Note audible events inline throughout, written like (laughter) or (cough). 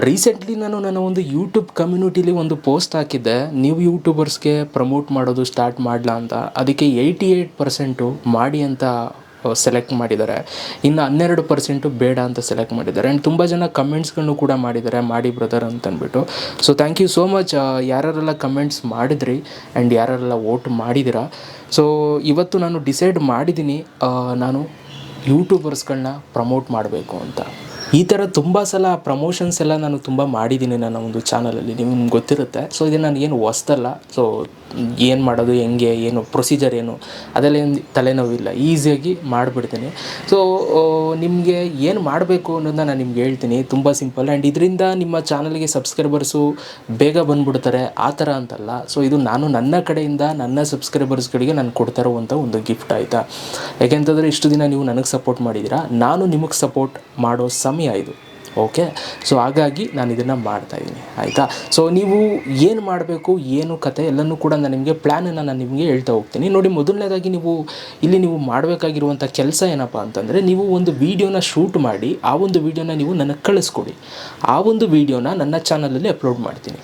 Recently ನಾನು ನನ್ನ ಒಂದು ಯೂಟ್ಯೂಬ್ ಕಮ್ಯುನಿಟಿಲಿ ಒಂದು ಪೋಸ್ಟ್ ಹಾಕಿದ್ದೆ. ನೀವು ಯೂಟ್ಯೂಬರ್ಸ್ಗೆ ಪ್ರಮೋಟ್ ಮಾಡೋದು ಸ್ಟಾರ್ಟ್ ಮಾಡಲ ಅಂತ. ಅದಕ್ಕೆ ಏಯ್ಟಿ ಏಯ್ಟ್ ಪರ್ಸೆಂಟು ಮಾಡಿ ಅಂತ ಸೆಲೆಕ್ಟ್ ಮಾಡಿದ್ದಾರೆ. ಇನ್ನು ಹನ್ನೆರಡು ಪರ್ಸೆಂಟು ಬೇಡ ಅಂತ ಸೆಲೆಕ್ಟ್ ಮಾಡಿದ್ದಾರೆ. ಆ್ಯಂಡ್ ತುಂಬ ಜನ ಕಮೆಂಟ್ಸ್ಗಳನ್ನು ಕೂಡ ಮಾಡಿದ್ದಾರೆ, ಮಾಡಿ ಬ್ರದರ್ ಅಂತ ಅಂದ್ಬಿಟ್ಟು so thank you so much ಯಾರೆಲ್ಲ ಕಮೆಂಟ್ಸ್ ಮಾಡಿದ್ರಿ ಆ್ಯಂಡ್ ಯಾರೆಲ್ಲ ವೋಟ್ ಮಾಡಿದಿರಾ ಸೊ ಇವತ್ತು ನಾನು ಡಿಸೈಡ್ ಮಾಡಿದ್ದೀನಿ ನಾನು ಯೂಟ್ಯೂಬರ್ಸ್ಗಳನ್ನ ಪ್ರಮೋಟ್ ಮಾಡಬೇಕು ಅಂತ. ಈ ಥರ ತುಂಬ ಸಲ ಪ್ರಮೋಷನ್ಸ್ ಎಲ್ಲ ನಾನು ತುಂಬ ಮಾಡಿದ್ದೀನಿ ನನ್ನ ಒಂದು ಚಾನಲಲ್ಲಿ ನಿಮ್ಗೆ ಗೊತ್ತಿರುತ್ತೆ. ಸೊ ಇದು ನಾನು ಏನು ಹೊಸ್ದಲ್ಲ. ಸೊ ಏನು ಮಾಡೋದು, ಹೆಂಗೆ, ಏನು ಪ್ರೊಸೀಜರ್ ಏನು, ಅದೆಲ್ಲ ಏನು ತಲೆನೋವಿಲ್ಲ. ಈಸಿಯಾಗಿ ಮಾಡಿಬಿಡ್ತೀನಿ. ಸೊ ನಿಮಗೆ ಏನು ಮಾಡಬೇಕು ಅನ್ನೋದನ್ನ ನಾನು ನಿಮ್ಗೆ ಹೇಳ್ತೀನಿ. ತುಂಬ ಸಿಂಪಲ್ ಆ್ಯಂಡ್ ಇದರಿಂದ ನಿಮ್ಮ ಚಾನಲ್ಗೆ ಸಬ್ಸ್ಕ್ರೈಬರ್ಸು ಬೇಗ ಬಂದುಬಿಡ್ತಾರೆ. ಆ ಥರ ಅಂತಲ್ಲ. ಸೊ ಇದು ನಾನು ನನ್ನ ಕಡೆಯಿಂದ, ನನ್ನ ಸಬ್ಸ್ಕ್ರೈಬರ್ಸ್ಗಳಿಗೆ ನಾನು ಕೊಡ್ತಾ ಇರುವಂಥ ಒಂದು ಗಿಫ್ಟ್ ಆಯಿತಾ? ಯಾಕೆಂತಂದರೆ ಇಷ್ಟು ದಿನ ನೀವು ನನಗೆ ಸಪೋರ್ಟ್ ಮಾಡಿದ್ದೀರಾ ನಾನು ನಿಮಗೆ ಸಪೋರ್ಟ್ ಮಾಡೋ ಸಮಯ ಇದು ಓಕೆ ಸೊ ಹಾಗಾಗಿ ನಾನು ಇದನ್ನು ಮಾಡ್ತಾಯಿದ್ದೀನಿ ಆಯಿತಾ? ಸೊ ನೀವು ಏನು ಮಾಡಬೇಕು, ಏನು ಕತೆ ಎಲ್ಲನೂ ಕೂಡ ನಾನು ನಿಮಗೆ ಪ್ಲ್ಯಾನನ್ನು ನಾನು ನಿಮಗೆ ಹೇಳ್ತಾ ಹೋಗ್ತೀನಿ. ನೋಡಿ, ಮೊದಲನೇದಾಗಿ ನೀವು ಇಲ್ಲಿ ನೀವು ಮಾಡಬೇಕಾಗಿರುವಂಥ ಕೆಲಸ ಏನಪ್ಪ ಅಂತಂದರೆ, ನೀವು ಒಂದು ವೀಡಿಯೋನ ಶೂಟ್ ಮಾಡಿ, ಆ ಒಂದು ವೀಡಿಯೋನ ನೀವು ನನಗೆ ಕಳಿಸ್ಕೊಡಿ. ಆ ಒಂದು ವೀಡಿಯೋನ ನನ್ನ ಚಾನಲಲ್ಲಿ ಅಪ್ಲೋಡ್ ಮಾಡ್ತೀನಿ.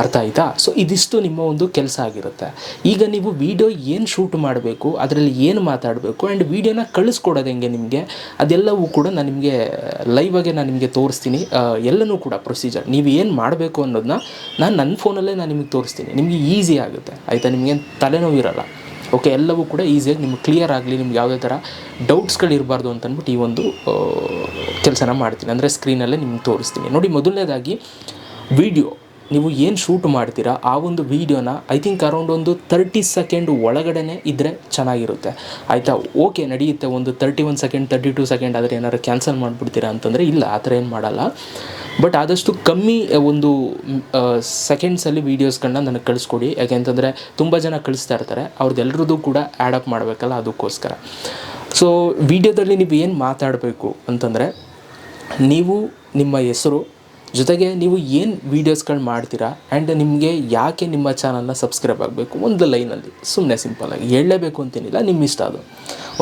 ಅರ್ಥ ಆಯಿತಾ? ಸೊ ಇದಿಷ್ಟು ನಿಮ್ಮ ಒಂದು ಕೆಲಸ ಆಗಿರುತ್ತೆ. ಈಗ ನೀವು ವಿಡಿಯೋ ಏನು ಶೂಟ್ ಮಾಡಬೇಕು, ಅದರಲ್ಲಿ ಏನು ಮಾತಾಡಬೇಕು ಆ್ಯಂಡ್ ವೀಡಿಯೋನ ಕಳಿಸ್ಕೊಡೋದು ಹೆಂಗೆ ನಿಮಗೆ? ಅದೆಲ್ಲವೂ ಕೂಡ ನಾನು ನಿಮಗೆ ಲೈವಾಗೆ ನಾನು ನಿಮಗೆ ತೋರಿಸ್ತೀನಿ. ಎಲ್ಲನೂ ಕೂಡ ಪ್ರೊಸೀಜರ್ ನೀವು ಏನು ಮಾಡಬೇಕು ಅನ್ನೋದನ್ನ ನಾನು ನನ್ನ ಫೋನಲ್ಲೇ ನಾನು ನಿಮಗೆ ತೋರಿಸ್ತೀನಿ. ನಿಮಗೆ ಈಸಿ ಆಗುತ್ತೆ. ಆಯಿತಾ? ನಿಮಗೆ ತಲೆನೋವು ಇರಲ್ಲ. ಓಕೆ ಎಲ್ಲವೂ ಕೂಡ ಈಸಿಯಾಗಿ ನಿಮ್ಗೆ ಕ್ಲಿಯರ್ ಆಗಲಿ, ನಿಮ್ಗೆ ಯಾವುದೇ ಥರ ಡೌಟ್ಸ್ಗಳು ಇರಬಾರ್ದು ಅಂತ ಈ ಒಂದು ಕೆಲಸನ ಮಾಡ್ತೀನಿ. ಅಂದರೆ ಸ್ಕ್ರೀನಲ್ಲೇ ನಿಮ್ಗೆ ತೋರಿಸ್ತೀನಿ. ನೋಡಿ, ಮೊದಲನೇದಾಗಿ ವಿಡಿಯೋ ನೀವು ಏನು ಶೂಟ್ ಮಾಡ್ತೀರಾ, ಆ ಒಂದು ವೀಡಿಯೋನ ಐ ಥಿಂಕ್ ಅರೌಂಡ್ ಒಂದು ತರ್ಟಿ ಸೆಕೆಂಡ್ ಒಳಗಡೆ ಇದ್ದರೆ ಚೆನ್ನಾಗಿರುತ್ತೆ. ಆಯಿತಾ? ಓಕೆ ನಡೆಯುತ್ತೆ ಒಂದು thirty one second thirty two second ಆದರೆ ಏನಾದ್ರು ಕ್ಯಾನ್ಸಲ್ ಮಾಡಿಬಿಡ್ತೀರಾ ಅಂತಂದರೆ ಇಲ್ಲ, ಆ ಥರ ಏನು ಮಾಡಲ್ಲ. ಬಟ್ ಆದಷ್ಟು ಕಮ್ಮಿ ಒಂದು ಸೆಕೆಂಡ್ಸಲ್ಲಿ ವೀಡಿಯೋಸ್ಗಳನ್ನ ನನಗೆ ಕಳಿಸ್ಕೊಡಿ. ಯಾಕೆಂತಂದರೆ ತುಂಬ ಜನ ಕಳಿಸ್ತಾ ಇರ್ತಾರೆ ಅವ್ರದ್ದೆಲ್ಲರದ್ದು ಕೂಡ ಆ್ಯಡ್ ಅಪ್ ಮಾಡಬೇಕಲ್ಲ ಅದಕ್ಕೋಸ್ಕರ. ಸೊ ವಿಡಿಯೋದಲ್ಲಿ ನೀವು ಏನು ಮಾತಾಡಬೇಕು ಅಂತಂದರೆ, ನೀವು ನಿಮ್ಮ ಹೆಸರು ಜೊತೆಗೆ ನೀವು ಏನು ವೀಡಿಯೋಸ್ಗಳು ಮಾಡ್ತೀರಾ ಆ್ಯಂಡ್ ನಿಮಗೆ ಯಾಕೆ ನಿಮ್ಮ ಚಾನಲ್ನ ಸಬ್ಸ್ಕ್ರೈಬ್ ಆಗಬೇಕು ಒಂದು ಲೈನಲ್ಲಿ ಸುಮ್ಮನೆ ಸಿಂಪಲ್ಲಾಗಿ ಹೇಳಲೇಬೇಕು ಅಂತೇನಿಲ್ಲ ನಿಮ್ಮ ಇಷ್ಟ ಅದು.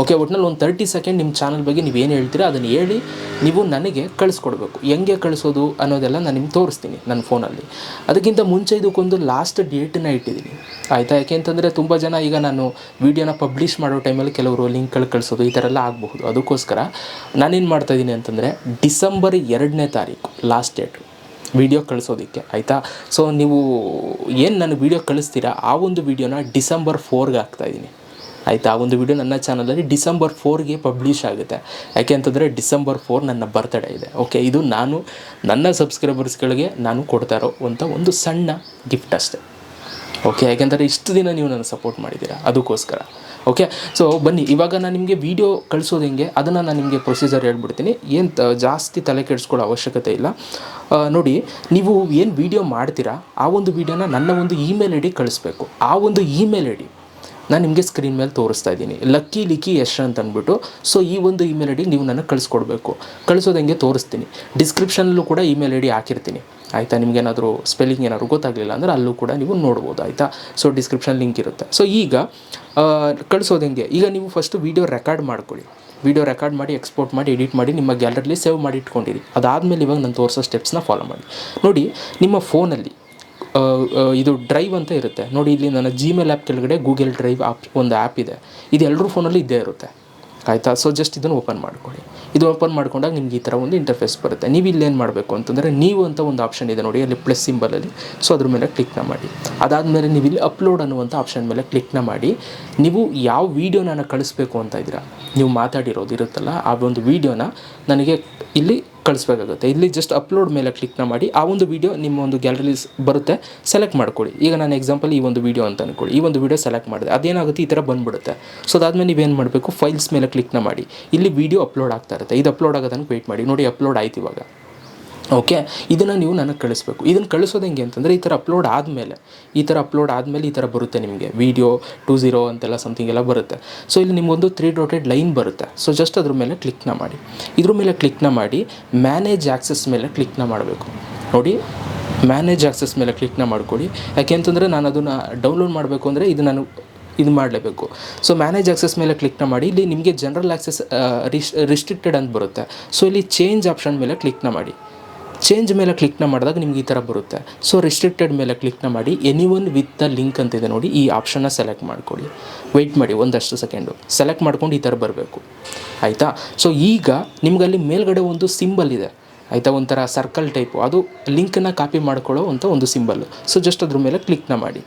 ಓಕೆ ಒಟ್ನಲ್ಲಿ ಒಂದು ತರ್ಟಿ ಸೆಕೆಂಡ್ ನಿಮ್ಮ ಚಾನಲ್ ಬಗ್ಗೆ ನೀವು ಏನು ಹೇಳ್ತೀರಾ ಅದನ್ನು ಹೇಳಿ ನೀವು ನನಗೆ ಕಳಿಸ್ಕೊಡ್ಬೇಕು. ಹೆಂಗೆ ಕಳಿಸೋದು ಅನ್ನೋದೆಲ್ಲ ನಾನು ನಿಮ್ಗೆ ತೋರಿಸ್ತೀನಿ ನನ್ನ ಫೋನಲ್ಲಿ ಅದಕ್ಕಿಂತ ಮುಂಚೆ ಇದಕ್ಕೊಂದು ಲಾಸ್ಟ್ ಡೇಟನ್ನ ಇಟ್ಟಿದ್ದೀನಿ. ಆಯಿತಾ? ಯಾಕೆ ಅಂತಂದರೆ ತುಂಬ ಜನ ಈಗ ನಾನು ವೀಡಿಯೋನ ಪಬ್ಲಿಷ್ ಮಾಡೋ ಟೈಮಲ್ಲಿ ಕೆಲವರು ಲಿಂಕ್ಗಳು ಕಳಿಸೋದು ಈ ಥರ ಎಲ್ಲ ಆಗಬಹುದು. ಅದಕ್ಕೋಸ್ಕರ ನಾನೇನು ಮಾಡ್ತಾಯಿದ್ದೀನಿ ಅಂತಂದರೆ ಡಿಸೆಂಬರ್ ಎರಡನೇ ತಾರೀಕು ಲಾಸ್ಟ್ ಡೇಟು ವಿಡಿಯೋ ಕಳಿಸೋದಕ್ಕೆ, ಆಯಿತಾ? ಸೊ ನೀವು ಏನು ನನಗೆ ವಿಡಿಯೋ ಕಳಿಸ್ತೀರಾ, ಆ ಒಂದು ವಿಡಿಯೋನ ಡಿಸೆಂಬರ್ ಫೋರ್ಗೆ ಹಾಕ್ತಾಯಿದ್ದೀನಿ ಆಯಿತಾ? ಆ ಒಂದು ವಿಡಿಯೋ ನನ್ನ ಚಾನಲಲ್ಲಿ ಡಿಸೆಂಬರ್ ಫೋರ್ಗೆ ಪಬ್ಲಿಷ್ ಆಗುತ್ತೆ. ಯಾಕೆ ಅಂತಂದರೆ ಡಿಸೆಂಬರ್ ಫೋರ್ ನನ್ನ ಬರ್ತ್ಡೇ ಇದೆ. ಓಕೆ ಇದು ನಾನು, ನನ್ನ ಸಬ್ಸ್ಕ್ರೈಬರ್ಸ್ಗಳಿಗೆ ನಾನು ಕೊಡ್ತಾ ಇರೋ ಅಂತ ಒಂದು ಸಣ್ಣ ಗಿಫ್ಟ್ ಅಷ್ಟೇ. ಓಕೆ ಯಾಕೆಂದರೆ ಇಷ್ಟು ದಿನ ನೀವು ನನ್ನ ಸಪೋರ್ಟ್ ಮಾಡಿದ್ದೀರಾ, ಅದಕ್ಕೋಸ್ಕರ. ಓಕೆ ಸೊ ಬನ್ನಿ, ಇವಾಗ ನಾನು ನಿಮಗೆ ವೀಡಿಯೋ ಕಳಿಸೋದು ಹೆಂಗೆ? ಅದನ್ನು ನಾನು ನಿಮಗೆ ಪ್ರೊಸೀಜರ್ ಹೇಳ್ಬಿಡ್ತೀನಿ. ಏನು ತ, ಜಾಸ್ತಿ ತಲೆ ಕೆಡಿಸ್ಕೊಳ್ಳೋ ಅವಶ್ಯಕತೆ ಇಲ್ಲ. ನೋಡಿ, ನೀವು ಏನು ವೀಡಿಯೋ ಮಾಡ್ತೀರಾ, ಆ ಒಂದು ವೀಡಿಯೋನ ನನ್ನ ಒಂದು ಇಮೇಲ್ ಐ ಡಿ ಕಳಿಸ್ಬೇಕು. ಆ ಒಂದು ಇಮೇಲ್ ಐ ಡಿ ನಾನು ನಿಮಗೆ ಸ್ಕ್ರೀನ್ ಮೇಲೆ ತೋರಿಸ್ತಾ ಇದ್ದೀನಿ. ಲಕ್ಕಿ ಲಿಕ್ಕಿ ಯಶ್ ಅಂತ ಅಂದ್ಬಿಟ್ಟು ಸೊ ಈ ಒಂದು ಇಮೇಲ್ ಐ ಡಿ ನೀವು ನನಗೆ ಕಳಿಸ್ಕೊಡ್ಬೇಕು. ಕಳಿಸೋದು ಹೆಂಗೆ ತೋರಿಸ್ತೀನಿ. ಡಿಸ್ಕ್ರಿಪ್ಷನಲ್ಲೂ ಕೂಡ ಇಮೇಲ್ ಐ ಡಿ ಹಾಕಿರ್ತೀನಿ. ಆಯಿತಾ? ನಿಮಗೇನಾದರೂ ಸ್ಪೆಲ್ಲಿಂಗ್ ಏನಾದರೂ ಗೊತ್ತಾಗಲಿಲ್ಲ ಅಂದರೆ ಅಲ್ಲೂ ಕೂಡ ನೀವು ನೋಡ್ಬೋದು, ಆಯಿತಾ? ಸೊ ಡಿಸ್ಕ್ರಿಪ್ಷನ್ ಲಿಂಕ್ ಇರುತ್ತೆ. ಸೊ ಈಗ ಕಳಿಸೋದು ಹೆಂಗೆ? ಈಗ ನೀವು ಫಸ್ಟು ವೀಡಿಯೋ ರೆಕಾರ್ಡ್ ಮಾಡ್ಕೊಳ್ಳಿ. ವೀಡಿಯೋ ರೆಕಾರ್ಡ್ ಮಾಡಿ ಎಕ್ಸ್ಪೋರ್ಟ್ ಮಾಡಿ ಎಡಿಟ್ ಮಾಡಿ, ನಿಮ್ಮ ಗ್ಯಾಲರಿಲಿ ಸೇವ್ ಮಾಡಿ ಇಟ್ಕೊಂಡಿರಿ. ಅದಾದಮೇಲೆ ಇವಾಗ ನಾನು ತೋರಿಸೋ ಸ್ಟೆಪ್ಸ್ನ ಫಾಲೋ ಮಾಡಿ. ನೋಡಿ, ನಿಮ್ಮ ಫೋನಲ್ಲಿ ಇದು ಡ್ರೈವ್ ಅಂತ ಇರುತ್ತೆ. ನೋಡಿ, ಇಲ್ಲಿ ನನ್ನ ಜಿಮೇಲ್ ಆ್ಯಪ್ ಕೆಳಗಡೆ ಗೂಗಲ್ ಡ್ರೈವ್ ಆ್ಯಪ್ ಒಂದು ಆ್ಯಪ್ ಇದೆ. ಇದು ಎಲ್ಲರೂ ಫೋನಲ್ಲಿ ಇದ್ದೇ ಇರುತ್ತೆ. ಆಯಿತಾ ಸೊ ಜಸ್ಟ್ ಇದನ್ನು ಓಪನ್ ಮಾಡ್ಕೊಳ್ಳಿ. ಇದು ಓಪನ್ ಮಾಡ್ಕೊಂಡಾಗ ನಿಮ್ಗೆ ಈ ಥರ ಒಂದು ಇಂಟರ್ಫೇಸ್ ಬರುತ್ತೆ. ನೀವು ಇಲ್ಲಿ ಏನು ಮಾಡಬೇಕು ಅಂತಂದರೆ ನೀವು ಅಂತ ಒಂದು ಆಪ್ಷನ್ ಇದೆ ನೋಡಿ, ಅಲ್ಲಿ ಪ್ಲಸ್ ಸಿಂಬಲಲ್ಲಿ ಸೊ ಅದ್ರ ಮೇಲೆ ಕ್ಲಿಕ್ನ ಮಾಡಿ. ಅದಾದಮೇಲೆ ನೀವು ಇಲ್ಲಿ ಅಪ್ಲೋಡ್ ಅನ್ನುವಂಥ ಆಪ್ಷನ್ ಮೇಲೆ ಕ್ಲಿಕ್ನ ಮಾಡಿ. ನೀವು ಯಾವ ವೀಡಿಯೋನ ಕಳಿಸ್ಬೇಕು ಅಂತ ಇದ್ದೀರಾ? ನೀವು ಮಾತಾಡಿರೋದು ಇರುತ್ತಲ್ಲ, ಆ ಒಂದು ವೀಡಿಯೋನ ನನಗೆ ಇಲ್ಲಿ ಕಳಿಸ್ಬೇಕಾಗುತ್ತೆ. ಇಲ್ಲಿ ಜಸ್ಟ್ ಅಪ್ಲೋಡ್ ಮೇಲೆ ಕ್ಲಿಕ್ನ ಮಾಡಿ, ಆ ಒಂದು ವೀಡಿಯೋ ನಿಮ್ಮ ಒಂದು ಗ್ಯಾಲರೀಸ್ ಬರುತ್ತೆ ಸೆಲೆಕ್ಟ್ ಮಾಡ್ಕೊಳ್ಳಿ. ಈಗ ನಾನು ಎಕ್ಸಾಂಪಲ್ ಈ ಒಂದು ವೀಡಿಯೋ ಅಂತ ಅನ್ಕೊಳ್ಳಿ. ಈ ಒಂದು ವೀಡಿಯೋ ಸೆಲೆಕ್ಟ್ ಮಾಡಿದೆ. ಅದೇನಾಗುತ್ತೆ? ಈ ಥರ ಬಂದ್ಬಿಡುತ್ತೆ. ಸೊ ಅದಾದಮೇಲೆ ನೀವೇನು ಮಾಡಬೇಕು? ಫೈಲ್ಸ್ ಮೇಲೆ ಕ್ಲಿಕ್ನ ಮಾಡಿ. ಇಲ್ಲಿ ವೀಡಿಯೋ ಅಪ್ಲೋಡ್ ಆಗ್ತಾ ಇರುತ್ತೆ. ಇದು ಅಪ್ಲೋಡ್ ಆಗೋದನ್ನು ವೇಟ್ ಮಾಡಿ. ನೋಡಿ ಅಪ್ಲೋಡ್ ಆಯ್ತು ಇವಾಗ. ಓಕೆ ಇದನ್ನು ನೀವು ನನಗೆ ಕಳಿಸ್ಬೇಕು. ಇದನ್ನು ಕಳಿಸೋದು ಹೆಂಗೆ ಅಂತಂದರೆ ಈ ಥರ ಅಪ್ಲೋಡ್ ಆದಮೇಲೆ, ಈ ಥರ ಅಪ್ಲೋಡ್ ಆದಮೇಲೆ ಈ ಥರ ಬರುತ್ತೆ ನಿಮಗೆ. ವೀಡಿಯೋ ಟು ಝೀರೋ ಅಂತೆಲ್ಲ ಸಮಥಿಂಗ್ ಎಲ್ಲ ಬರುತ್ತೆ. ಸೊ ಇಲ್ಲಿ ನಿಮಗೊಂದು ತ್ರೀ ಡಾಟೆಡ್ ಲೈನ್ ಬರುತ್ತೆ. ಸೊ ಜಸ್ಟ್ ಅದ್ರ ಮೇಲೆ ಕ್ಲಿಕ್ನ ಮಾಡಿ. ಇದ್ರ ಮೇಲೆ ಕ್ಲಿಕ್ನ ಮಾಡಿ ಮ್ಯಾನೇಜ್ ಆ್ಯಕ್ಸಸ್ ಮೇಲೆ ಕ್ಲಿಕ್ನ ಮಾಡಬೇಕು. ನೋಡಿ ಮ್ಯಾನೇಜ್ ಆ್ಯಕ್ಸಸ್ ಮೇಲೆ ಕ್ಲಿಕ್ನ ಮಾಡ್ಕೊಳ್ಳಿ ಯಾಕೆ ಅಂತಂದರೆ ನಾನು ಅದನ್ನು ಡೌನ್ಲೋಡ್ ಮಾಡಬೇಕು ಅಂದರೆ ಇದು ನಾನು ಇದು ಮಾಡಲೇಬೇಕು. ಸೊ ಮ್ಯಾನೇಜ್ ಆಕ್ಸೆಸ್ ಮೇಲೆ ಕ್ಲಿಕ್ನ ಮಾಡಿ. ಇಲ್ಲಿ ನಿಮಗೆ ಜನರಲ್ ಆಕ್ಸೆಸ್ ರಿಸ್ ರಿಸ್ಟ್ರಿಕ್ಟೆಡ್ ಅಂತ ಬರುತ್ತೆ. ಸೊ ಇಲ್ಲಿ ಚೇಂಜ್ ಆಪ್ಷನ್ ಮೇಲೆ ಕ್ಲಿಕ್ನ ಮಾಡಿ. ಚೇಂಜ್ ಮೇಲೆ ಕ್ಲಿಕ್ನ ಮಾಡಿದಾಗ ನಿಮ್ಗೆ ಈ ಥರ ಬರುತ್ತೆ. ಸೊ ರಿಸ್ಟ್ರಿಕ್ಟೆಡ್ ಮೇಲೆ ಕ್ಲಿಕ್ನ ಮಾಡಿ any one with the link ಅಂತಿದೆ ನೋಡಿ, ಈ ಆಪ್ಷನ್ನ ಸೆಲೆಕ್ಟ್ ಮಾಡ್ಕೊಳ್ಳಿ. ವೆಯ್ಟ್ ಮಾಡಿ, ಒಂದಷ್ಟು ಸೆಕೆಂಡು ಸೆಲೆಕ್ಟ್ ಮಾಡ್ಕೊಂಡು ಈ ಥರ ಬರಬೇಕು. ಆಯಿತಾ? ಸೊ ಈಗ ನಿಮಗಲ್ಲಿ ಮೇಲ್ಗಡೆ ಒಂದು ಸಿಂಬಲ್ ಇದೆ. ಆಯಿತಾ? ಒಂಥರ ಸರ್ಕಲ್ ಟೈಪು ಅದು ಲಿಂಕನ್ನು ಕಾಪಿ ಮಾಡ್ಕೊಳ್ಳೋ ಅಂತ ಒಂದು ಸಿಂಬಲ್ ಸೊ ಜಸ್ಟ್ ಅದ್ರ ಮೇಲೆ ಕ್ಲಿಕ್ನ ಮಾಡಿ.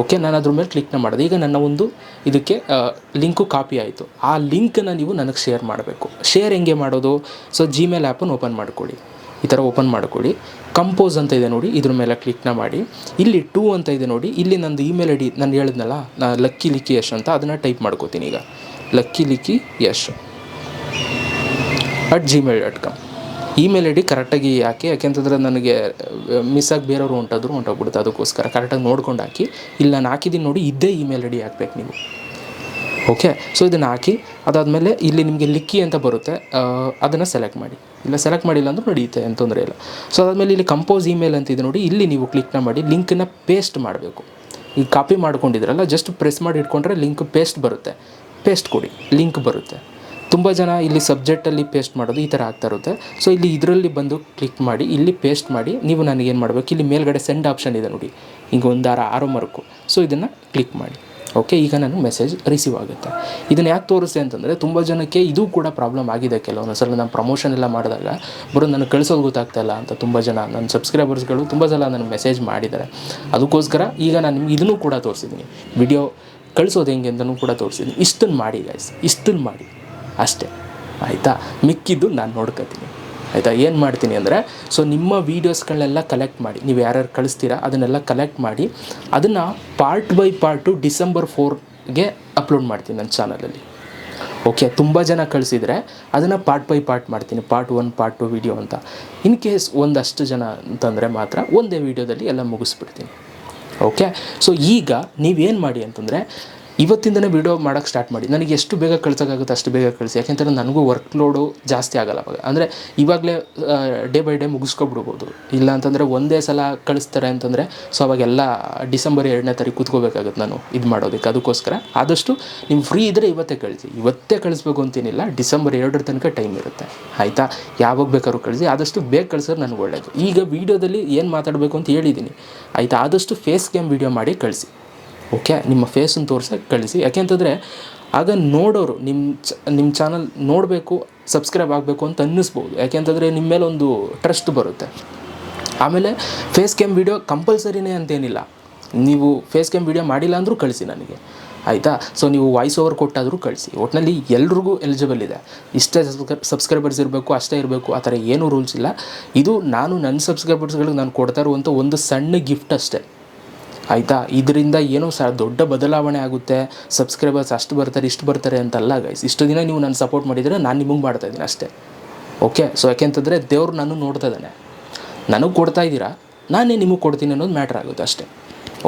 ಓಕೆ ನಾನು ಅದ್ರ ಮೇಲೆ ಕ್ಲಿಕ್ನ ಮಾಡಿದೆ. ಈಗ ನನ್ನ ಒಂದು ಇದಕ್ಕೆ ಲಿಂಕು ಕಾಪಿ ಆಯಿತು. ಆ ಲಿಂಕನ್ನು ನೀವು ನನಗೆ ಶೇರ್ ಮಾಡಬೇಕು. ಶೇರ್ ಹೆಂಗೆ ಮಾಡೋದು? ಸೊ ಜಿಮೇಲ್ ಆ್ಯಪನ್ನು ಓಪನ್ ಮಾಡ್ಕೊಳ್ಳಿ. ಈ ಥರ ಓಪನ್ ಮಾಡ್ಕೊಳ್ಳಿ. ಕಂಪೋಸ್ ಅಂತ ಇದೆ ನೋಡಿ, ಇದ್ರ ಮೇಲೆ ಕ್ಲಿಕ್ನ ಮಾಡಿ. ಇಲ್ಲಿ ಟೂ ಅಂತ ಇದೆ ನೋಡಿ, ಇಲ್ಲಿ ನಂದು ಇಮೇಲ್ ಐ ಡಿ ನಾನು ಹೇಳಿದ್ನಲ್ಲ, ನಾ ಲಕ್ಕಿ ಲಿಕ್ಕಿ ಯಶ್ ಅಂತ, ಅದನ್ನು ಟೈಪ್ ಮಾಡ್ಕೋತೀನಿ ಈಗ. Lucky ಲಿಕ್ಕಿ Yash at Gmail dot com email I D ಕರೆಕ್ಟಾಗಿ ಹಾಕಿ ಯಾಕೆಂತಂದ್ರೆ ನನಗೆ ಮಿಸ್ ಆಗಿ ಬೇರೆಯವರು ಹೊಂಟಾದ್ರು, ಹೊಂಟೋಗ್ಬಿಡುತ್ತೆ. ಅದಕ್ಕೋಸ್ಕರ ಕರೆಕ್ಟಾಗಿ ನೋಡ್ಕೊಂಡು ಹಾಕಿ. ಇಲ್ಲಿ ನಾನು ಹಾಕಿದ್ದೀನಿ ನೋಡಿ, ಇದ್ದೇ ಇಮೇಲ್ ಐ ಡಿ ಹಾಕ್ಬೇಕು ನೀವು. ಓಕೆ ಸೊ ಇದನ್ನು ಹಾಕಿ, ಅದಾದಮೇಲೆ ಇಲ್ಲಿ ನಿಮಗೆ ಲಿಕ್ಕಿ ಅಂತ ಬರುತ್ತೆ. ಅದನ್ನು ಸೆಲೆಕ್ಟ್ ಮಾಡಿ. ಇಲ್ಲ ಸೆಲೆಕ್ಟ್ ಮಾಡಿಲ್ಲ ಅಂದರೂ ನಡೆಯುತ್ತೆ ಏನು ತೊಂದರೆ ಇಲ್ಲ. ಸೊ ಅದಾದಮೇಲೆ ಇಲ್ಲಿ ಕಂಪೋಸ್ ಇಮೇಲ್ ಅಂತ ಇದೆ ನೋಡಿ, ಇಲ್ಲಿ ನೀವು ಕ್ಲಿಕ್ನ ಮಾಡಿ ಲಿಂಕನ್ನು ಪೇಸ್ಟ್ ಮಾಡಬೇಕು. ಈಗ ಕಾಪಿ ಮಾಡ್ಕೊಂಡಿದ್ರಲ್ಲ ಜಸ್ಟ್ ಪ್ರೆಸ್ ಮಾಡಿ ಇಟ್ಕೊಂಡ್ರೆ ಲಿಂಕ್ ಪೇಸ್ಟ್ ಬರುತ್ತೆ. ಪೇಸ್ಟ್ ಕೊಡಿ ಲಿಂಕ್ ಬರುತ್ತೆ. ತುಂಬ ಜನ ಇಲ್ಲಿ ಸಬ್ಜೆಕ್ಟಲ್ಲಿ ಪೇಸ್ಟ್ ಮಾಡೋದು ಈ ಥರ ಆಗ್ತಾ ಇರುತ್ತೆ. ಸೊ ಇಲ್ಲಿ ಇದರಲ್ಲಿ ಬಂದು ಕ್ಲಿಕ್ ಮಾಡಿ, ಇಲ್ಲಿ ಪೇಸ್ಟ್ ಮಾಡಿ, ನೀವು ನನಗೇನು ಮಾಡಬೇಕು? ಇಲ್ಲಿ ಮೇಲ್ಗಡೆ ಸೆಂಡ್ ಆಪ್ಷನ್ ಇದೆ ನೋಡಿ. ಹಿಂಗೆ ಒಂದು ಆರ ಆರೋ ಮರಕು ಸೊ ಇದನ್ನು ಕ್ಲಿಕ್ ಮಾಡಿ. ಓಕೆ ಈಗ ನಾನು ಮೆಸೇಜ್ ರಿಸೀವ್ ಆಗುತ್ತೆ. ಇದನ್ನು ಯಾಕೆ ತೋರಿಸ್ತೆ ಅಂತಂದರೆ, ತುಂಬ ಜನಕ್ಕೆ ಇದು ಕೂಡ ಪ್ರಾಬ್ಲಮ್ ಆಗಿದೆ ಕೆಲವೊಂದು ಸಲ. ನಾನು ಪ್ರಮೋಷನ್ ಎಲ್ಲ ಮಾಡಿದಾಗ, ಬರೋ, ನನಗೆ ಕಳಿಸೋದು ಗೊತ್ತಾಗ್ತಾ ಇಲ್ಲ ಅಂತ ತುಂಬ ಜನ ನನ್ನ ಸಬ್ಸ್ಕ್ರೈಬರ್ಸ್ಗಳು ತುಂಬ ಸಲ ನನಗೆ ಮೆಸೇಜ್ ಮಾಡಿದ್ದಾರೆ. ಅದಕ್ಕೋಸ್ಕರ ಈಗ ನಾನು ನಿಮ್ಗೆ ಇದನ್ನು ಕೂಡ ತೋರಿಸಿದ್ದೀನಿ ವಿಡಿಯೋ ಕಳಿಸೋದು ಹೆಂಗೆ ಅಂತಲೂ ಕೂಡ ತೋರಿಸಿದ್ದೀನಿ ಇಷ್ಟನ್ನು ಮಾಡಿ ಗೈಸ್ ಇಷ್ಟನ್ನು ಮಾಡಿ. ಅಷ್ಟೇ. ಆಯಿತಾ? ಮಿಕ್ಕಿದ್ದು ನಾನು ನೋಡ್ಕೊತೀನಿ ಆಯಿತಾ? ಏನು ಮಾಡ್ತೀನಿ ಅಂದರೆ ಸೊ ನಿಮ್ಮ ವೀಡಿಯೋಸ್ಗಳನ್ನೆಲ್ಲ ಕಲೆಕ್ಟ್ ಮಾಡಿ, ನೀವು ಯಾರ್ಯಾರು ಕಳಿಸ್ತೀರಾ, ಅದನ್ನೆಲ್ಲ ಕಲೆಕ್ಟ್ ಮಾಡಿ, ಅದನ್ನು ಪಾರ್ಟ್ ಬೈ ಪಾರ್ಟು ಡಿಸೆಂಬರ್ ಫೋರ್ಗೆ ಅಪ್ಲೋಡ್ ಮಾಡ್ತೀನಿ ನನ್ನ ಚಾನಲಲ್ಲಿ ಓಕೆ ತುಂಬ ಜನ ಕಳಿಸಿದರೆ ಅದನ್ನು ಪಾರ್ಟ್ ಬೈ ಪಾರ್ಟ್ ಮಾಡ್ತೀನಿ part one part two video ಅಂತ. ಇನ್ ಕೇಸ್ ಒಂದಷ್ಟು ಜನ ಅಂತಂದರೆ ಮಾತ್ರ ಒಂದೇ ವೀಡಿಯೋದಲ್ಲಿ ಎಲ್ಲ ಮುಗಿಸ್ಬಿಡ್ತೀನಿ. ಓಕೆ ಸೊ ಈಗ ನೀವೇನು ಮಾಡಿ ಅಂತಂದರೆ ಇವತ್ತಿಂದನೇ ವೀಡಿಯೋ ಮಾಡೋಕ್ಕೆ ಸ್ಟಾರ್ಟ್ ಮಾಡಿ. ನನಗೆ ಎಷ್ಟು ಬೇಗ ಕಳ್ಸೋಕ್ಕಾಗುತ್ತೆ ಅಷ್ಟು ಬೇಗ ಕಳಿಸಿ. ಯಾಕೆಂತಂದ್ರೆ ನನಗೂ ವರ್ಕ್ ಲೋಡು ಜಾಸ್ತಿ ಆಗಲ್ಲ ಅವಾಗ. ಅಂದರೆ ಇವಾಗಲೇ ಡೇ ಬೈ ಡೇ ಮುಗಿಸ್ಕೊಬಿಡ್ಬೋದು. ಇಲ್ಲ ಅಂತಂದರೆ ಒಂದೇ ಸಲ ಕಳಿಸ್ತಾರೆ ಅಂತಂದರೆ ಸೊ ಅವಾಗೆಲ್ಲ ಡಿಸೆಂಬರ್ ಎರಡನೇ ತಾರೀಕು ಕೂತ್ಕೋಬೇಕಾಗುತ್ತೆ ನಾನು ಇದು ಮಾಡೋದಕ್ಕೆ. ಅದಕ್ಕೋಸ್ಕರ ಆದಷ್ಟು ನಿಮ್ಮ ಫ್ರೀ ಇದ್ದರೆ ಇವತ್ತೇ ಕಳಿಸಿ. ಇವತ್ತೇ ಕಳಿಸ್ಬೇಕು ಅಂತೇನಿಲ್ಲ, ಡಿಸೆಂಬರ್ ಎರಡರ ತನಕ ಟೈಮ್ ಇರುತ್ತೆ. ಆಯಿತಾ? ಯಾವಾಗ ಬೇಕಾದ್ರೂ ಕಳಿಸಿ. ಆದಷ್ಟು ಬೇಗ ಕಳ್ಸಿದ್ರೆ ನನಗೆ ಒಳ್ಳೆಯದು ಈಗ ವೀಡಿಯೋದಲ್ಲಿ ಏನು ಮಾತಾಡಬೇಕು ಅಂತ ಹೇಳಿದ್ದೀನಿ ಆಯಿತಾ? ಆದಷ್ಟು ಫೇಸ್ ಕ್ಯಾಮ್ ವೀಡಿಯೋ ಮಾಡಿ ಕಳಿಸಿ. ಓಕೆ, ನಿಮ್ಮ ಫೇಸನ್ನು ತೋರಿಸೋಕೆ ಕಳಿಸಿ. ಯಾಕೆಂತಂದರೆ ಆಗ ನೋಡೋರು ನಿಮ್ಮ ಚ ನಿಮ್ಮ ಚಾನಲ್ ನೋಡಬೇಕು ಸಬ್ಸ್ಕ್ರೈಬ್ ಆಗಬೇಕು ಅಂತ ಅನ್ನಿಸ್ಬೋದು. ಯಾಕೆಂತಂದರೆ ನಿಮ್ಮ ಮೇಲೆ ಒಂದು ಟ್ರಸ್ಟ್ ಬರುತ್ತೆ. ಆಮೇಲೆ ಫೇಸ್ ಕ್ಯಾಮ್ ವಿಡಿಯೋ ಕಂಪಲ್ಸರಿನೇ ಅಂತೇನಿಲ್ಲ. ನೀವು ಫೇಸ್ ಕ್ಯಾಮ್ ವಿಡಿಯೋ ಮಾಡಿಲ್ಲ ಅಂದರೂ ಕಳಿಸಿ ನನಗೆ. ಆಯಿತಾ? ಸೊ ನೀವು ವಾಯ್ಸ್ ಓವರ್ ಕೊಟ್ಟಾದರೂ ಕಳಿಸಿ. ಒಟ್ಟಿನಲ್ಲಿ ಎಲ್ರಿಗೂ ಎಲಿಜಿಬಲ್ ಇದೆ. ಇಷ್ಟೇ ಸಬ್ಸ್ಕ್ರೈಬರ್ಸ್ ಇರಬೇಕು, ಅಷ್ಟೇ ಇರಬೇಕು, ಆ ಥರ ಏನೂ ರೂಲ್ಸ್ ಇಲ್ಲ. ಇದು ನಾನು, ನನ್ನ ಸಬ್ಸ್ಕ್ರೈಬರ್ಸ್ಗಳಿಗೆ ನಾನು ಕೊಡ್ತಾ ಇರುವಂಥ ಒಂದು ಸಣ್ಣ ಗಿಫ್ಟ್ ಅಷ್ಟೇ. ಆಯಿತಾ? ಇದರಿಂದ ಏನೋ ಸ ದೊಡ್ಡ ಬದಲಾವಣೆ ಆಗುತ್ತೆ. ಸಬ್ಸ್ಕ್ರೈಬರ್ಸ್ ಅಷ್ಟು ಬರ್ತಾರೆ, ಇಷ್ಟು ಬರ್ತಾರೆ ಅಂತಲ್ಲ ಗೈಸ್ ಇಷ್ಟು ದಿನ ನೀವು ನಾನು ಸಪೋರ್ಟ್ ಮಾಡಿದರೆ ನಾನು ನಿಮಗೆ ಮಾಡ್ತಾ ಇದ್ದೀನಿ ಅಷ್ಟೇ. ಓಕೆ ಸೊ ಯಾಕೆಂತಂದರೆ ದೇವ್ರು ನಾನು ನೋಡ್ತಾ ಇದ್ದಾನೆ. ನನಗೆ ಕೊಡ್ತಾ ಇದ್ದೀರಾ? ನಾನೇ ನಿಮಗೆ ಕೊಡ್ತೀನಿ ಅನ್ನೋದು ಮ್ಯಾಟ್ರ್ ಆಗುತ್ತೆ ಅಷ್ಟೇ.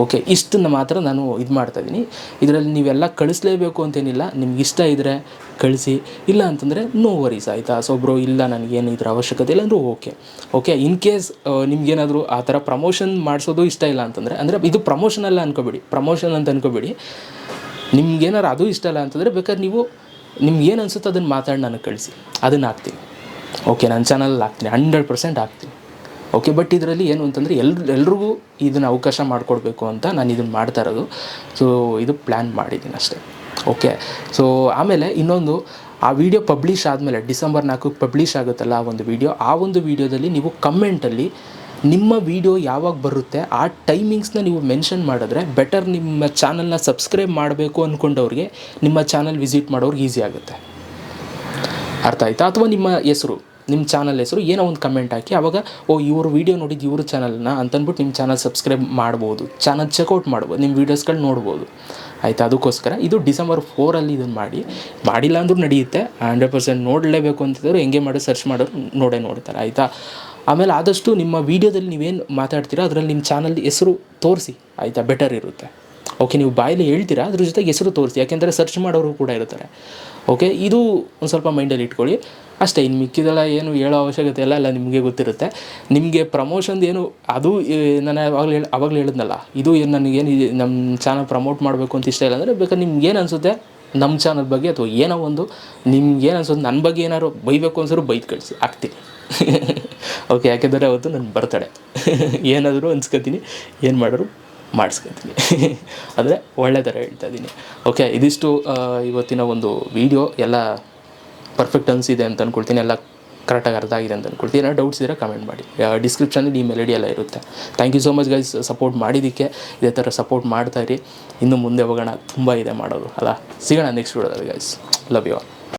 ಓಕೆ ಇಷ್ಟನ್ನು ಮಾತ್ರ ನಾನು ಇದು ಮಾಡ್ತಾಯಿದ್ದೀನಿ ಇದರಲ್ಲಿ ನೀವೆಲ್ಲ ಕಳಿಸ್ಲೇಬೇಕು ಅಂತೇನಿಲ್ಲ, ನಿಮ್ಗೆ ಇಷ್ಟ ಇದ್ದರೆ ಕಳಿಸಿ. ಇಲ್ಲ ಅಂತಂದರೆ ನೋ ವರೀಸ್ ಆಯಿತಾ? ಸೊ ಬ್ರೋ ಇಲ್ಲ ನನಗೇನು ಇದ್ರ ಅವಶ್ಯಕತೆ ಇಲ್ಲ ಅಂದರೂ ಓಕೆ ಓಕೆ ಇನ್ ಕೇಸ್ ನಿಮ್ಗೇನಾದರೂ ಆ ಥರ ಪ್ರಮೋಷನ್ ಮಾಡಿಸೋದು ಇಷ್ಟ ಇಲ್ಲ ಅಂತಂದರೆ, ಅಂದರೆ ಇದು ಪ್ರಮೋಷನ್ ಅಲ್ಲ ಅನ್ಕೋಬೇಡಿ. ಪ್ರಮೋಷನ್ ಅಂತ ಅನ್ಕೋಬೇಡಿ. ನಿಮ್ಗೇನಾರು ಅದು ಇಷ್ಟ ಇಲ್ಲ ಅಂತಂದರೆ ಬೇಕಾದ್ರೆ ನೀವು, ನಿಮ್ಗೆ ಏನು ಅನ್ಸುತ್ತೆ ಅದನ್ನು ಮಾತಾಡಿ, ನನಗೆ ಕಳಿಸಿ. ಅದನ್ನು ಹಾಕ್ತೀನಿ. ಓಕೆ ನನ್ನ ಚಾನಲ್ ಹಾಕ್ತೀನಿ. ಹಂಡ್ರೆಡ್ ಪರ್ಸೆಂಟ್ ಹಾಕ್ತೀನಿ. ಓಕೆ ಬಟ್ ಇದರಲ್ಲಿ ಏನು ಅಂತಂದರೆ ಎಲ್ರು ಎಲ್ರಿಗೂ ಇದನ್ನು ಅವಕಾಶ ಮಾಡಿಕೊಡ್ಬೇಕು ಅಂತ ನಾನು ಇದನ್ನು ಮಾಡ್ತಾ ಇರೋದು. ಸೊ ಇದು ಪ್ಲ್ಯಾನ್ ಮಾಡಿದ್ದೀನಿ ಅಷ್ಟೇ. ಓಕೆ ಸೊ ಆಮೇಲೆ ಇನ್ನೊಂದು, ಆ ವಿಡಿಯೋ ಪಬ್ಲಿಷ್ ಆದಮೇಲೆ ಡಿಸೆಂಬರ್ ನಾಲ್ಕು ಪಬ್ಲಿಷ್ ಆಗುತ್ತಲ್ಲ ಆ ಒಂದು ವಿಡಿಯೋ ಆ ಒಂದು ವಿಡಿಯೋದಲ್ಲಿ ನೀವು ಕಮೆಂಟಲ್ಲಿ ನಿಮ್ಮ ವಿಡಿಯೋ ಯಾವಾಗ ಬರುತ್ತೆ, ಆ ಟೈಮಿಂಗ್ಸ್ನ ನೀವು ಮೆನ್ಷನ್ ಮಾಡಿದ್ರೆ ಬೆಟರ್ ನಿಮ್ಮ ಚಾನಲ್ನ ಸಬ್ಸ್ಕ್ರೈಬ್ ಮಾಡಬೇಕು ಅಂದ್ಕೊಂಡವ್ರಿಗೆ ನಿಮ್ಮ ಚಾನಲ್ ವಿಸಿಟ್ ಮಾಡೋರ್ಗೆ ಈಸಿ ಆಗುತ್ತೆ. ಅರ್ಥ ಆಯಿತಾ? ಅಥವಾ ನಿಮ್ಮ ಹೆಸರು? ನಿಮ್ಮ ಚಾನಲ್ ಹೆಸರು ಏನೋ ಒಂದು ಕಮೆಂಟ್ ಹಾಕಿ. ಅವಾಗ, ಓ, ಇವರು ವೀಡಿಯೋ ನೋಡಿದ್ದು ಇವ್ರ ಚಾನಲ್ನ ಅಂತಂದ್ಬಿಟ್ಟು ನಿಮ್ಮ ಚಾನಲ್ ಸಬ್ಸ್ಕ್ರೈಬ್ ಮಾಡ್ಬೋದು. ಚಾನಲ್ ಚೆಕ್ಔಟ್ ಮಾಡ್ಬೋದು. ನಿಮ್ಮ ವೀಡಿಯೋಸ್ಗಳು ನೋಡ್ಬೋದು. ಆಯಿತಾ? ಅದಕ್ಕೋಸ್ಕರ ಇದು ಡಿಸೆಂಬರ್ ಫೋರಲ್ಲಿ ಇದನ್ನು ಮಾಡಿ. ಮಾಡಿಲ್ಲ ಅಂದರೂ ನಡೆಯುತ್ತೆ. ಹಂಡ್ರೆಡ್ ಪರ್ಸೆಂಟ್ ನೋಡಲೇಬೇಕು ಅಂತಿದ್ರು, ಹೆಂಗೆ ಮಾಡೋ ಸರ್ಚ್ ಮಾಡೋರು ನೋಡೇ ನೋಡ್ತಾರೆ. ಆಯಿತಾ? ಆಮೇಲೆ ಆದಷ್ಟು ನಿಮ್ಮ ವೀಡಿಯೋದಲ್ಲಿ ನೀವೇನು ಮಾತಾಡ್ತೀರಾ ಅದರಲ್ಲಿ ನಿಮ್ಮ ಚಾನಲ್ ಹೆಸರು ತೋರಿಸಿ. ಆಯಿತಾ? ಬೆಟರ್ ಇರುತ್ತೆ. ಓಕೆ ನೀವು ಬಾಯಲ್ಲಿ ಹೇಳ್ತೀರಾ? ಅದ್ರ ಜೊತೆಗೆ ಹೆಸರು ತೋರಿಸಿ. ಯಾಕೆಂದರೆ ಸರ್ಚ್ ಮಾಡೋರು ಕೂಡ ಇರ್ತಾರೆ. ಓಕೆ? ಇದು ಒಂದು ಸ್ವಲ್ಪ ಮೈಂಡಲ್ಲಿ ಇಟ್ಕೊಳ್ಳಿ. ಅಷ್ಟೇ ಇನ್ನು ಮಿಕ್ಕಿದೆಲ್ಲ ಏನು ಹೇಳೋ ಅವಶ್ಯಕತೆ ಇಲ್ಲ ಎಲ್ಲ ನಿಮಗೆ ಗೊತ್ತಿರುತ್ತೆ. ನಿಮಗೆ ಪ್ರಮೋಷನ್ದು ಏನು, ಅದು ನಾನು ಅವಾಗಲೇ ಹೇಳಿ, ಅವಾಗಲೇ ಹೇಳಿದ್ನಲ್ಲ, ಇದು ಏನು ನನಗೇನು ನಮ್ಮ ಚಾನಲ್ ಪ್ರಮೋಟ್ ಮಾಡಬೇಕು ಅಂತ ಇಷ್ಟ ಇಲ್ಲ ಅಂದರೆ ಬೇಕಾದ್ರೆ ನಿಮ್ಗೆ ಏನು ಅನಿಸುತ್ತೆ? ನಮ್ಮ ಚಾನಲ್ ಬಗ್ಗೆ ಅಥವಾ ಏನೋ ಒಂದು ನಿಮ್ಗೆ ಏನು ಅನ್ಸುತ್ತೆ? ನನ್ನ ಬಗ್ಗೆ ಏನಾದ್ರು ಬೈಬೇಕು ಅನ್ಸರು ಬೈದು ಕಳಿಸಿ ಆಗ್ತೀನಿ (laughs) ಓಕೆ, ಯಾಕೆಂದರೆ ಅವತ್ತು ನನ್ನ ಬರ್ತಡೆ ಏನಾದರೂ ಅನ್ಸ್ಕೊತೀನಿ. ಏನು ಮಾಡಿದ್ರು? ಮಾಡಿಸ್ಕೊತೀನಿ. ಅಂದರೆ ಒಳ್ಳೆ ಥರ ಹೇಳ್ತಾ ಇದ್ದೀನಿ ಓಕೆ ಇದಿಷ್ಟು ಇವತ್ತಿನ ಒಂದು ವೀಡಿಯೋ ಎಲ್ಲ ಪರ್ಫೆಕ್ಟ್ ಅನಿಸಿದೆ ಅಂತ ಅಂದ್ಕೊಳ್ತೀನಿ ಎಲ್ಲ ಕರೆಕ್ಟಾಗಿ ಅರ್ಥ ಆಗಿದೆ ಅಂತ ಅಂದ್ಕೊಳ್ತೀನಿ ಏನಾದ್ರು ಡೌಟ್ಸ್ ಇದ್ದರೆ ಕಮೆಂಟ್ ಮಾಡಿ. ಡಿಸ್ಕ್ರಿಪ್ಷನಲ್ಲಿ ಈ ಮೆಲಡಿ ಎಲ್ಲ ಇರುತ್ತೆ. Thank you so much guys support ಮಾಡಿದ್ದಕ್ಕೆ ಇದೇ ಥರ ಸಪೋರ್ಟ್ ಮಾಡ್ತಾಯಿರಿ ಇನ್ನು ಮುಂದೆ ಹೋಗೋಣ. ತುಂಬ ಇದೆ ಮಾಡೋದು. ಅಲ್ಲ, ಸಿಗೋಣ ನೆಕ್ಸ್ಟ್ ವೀಡಿಯೋದಲ್ಲಿ ಗೈಸ್ ಲವ್ ಯು ಆಲ್